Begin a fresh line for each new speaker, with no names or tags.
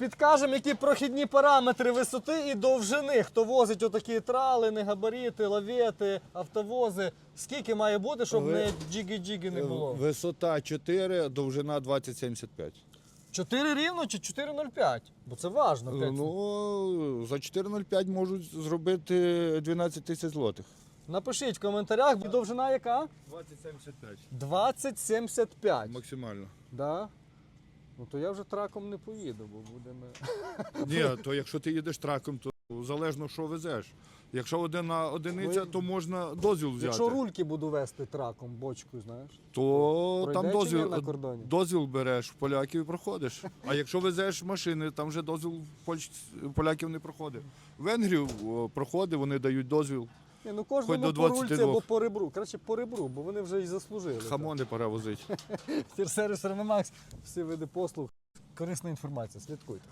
підкажемо, які прохідні параметри висоти і довжини. Хто возить отакі трали, габарити, лавети, автовози. Скільки має бути, щоб
Ви-
не джігі-джігі не було?
Висота 4, довжина 20,75.
4 рівно чи 4,05? Бо це важно. п'ять
Ну, за 4,05 можуть зробити 12 тисяч злотих.
Напишіть в коментарях, довжина яка?
20,75.
2075.
Максимально.
Да? Ну то я вже траком не поїду, бо будемо.
Ні, то якщо ти їдеш траком, то залежно що везеш. Якщо одна одиниця, то можна дозвіл взяти.
Якщо рульки буду вести траком, бочкою, знаєш.
то
Пройде
там
чи
дозвіл,
на кордоні?
дозвіл береш в поляків і проходиш. А якщо везеш машини, там вже дозвіл в Польщ... поляків не проходить. В Венгрію о, проходить, вони дають дозвіл.
Ні, ну кожному
Хоч до
по рульці
22.
або по ребру. Краще по ребру, бо вони вже і заслужили.
Хамони пора возити.
Тірсервіс Ремемакс, всі види послуг. Корисна інформація, слідкуйте.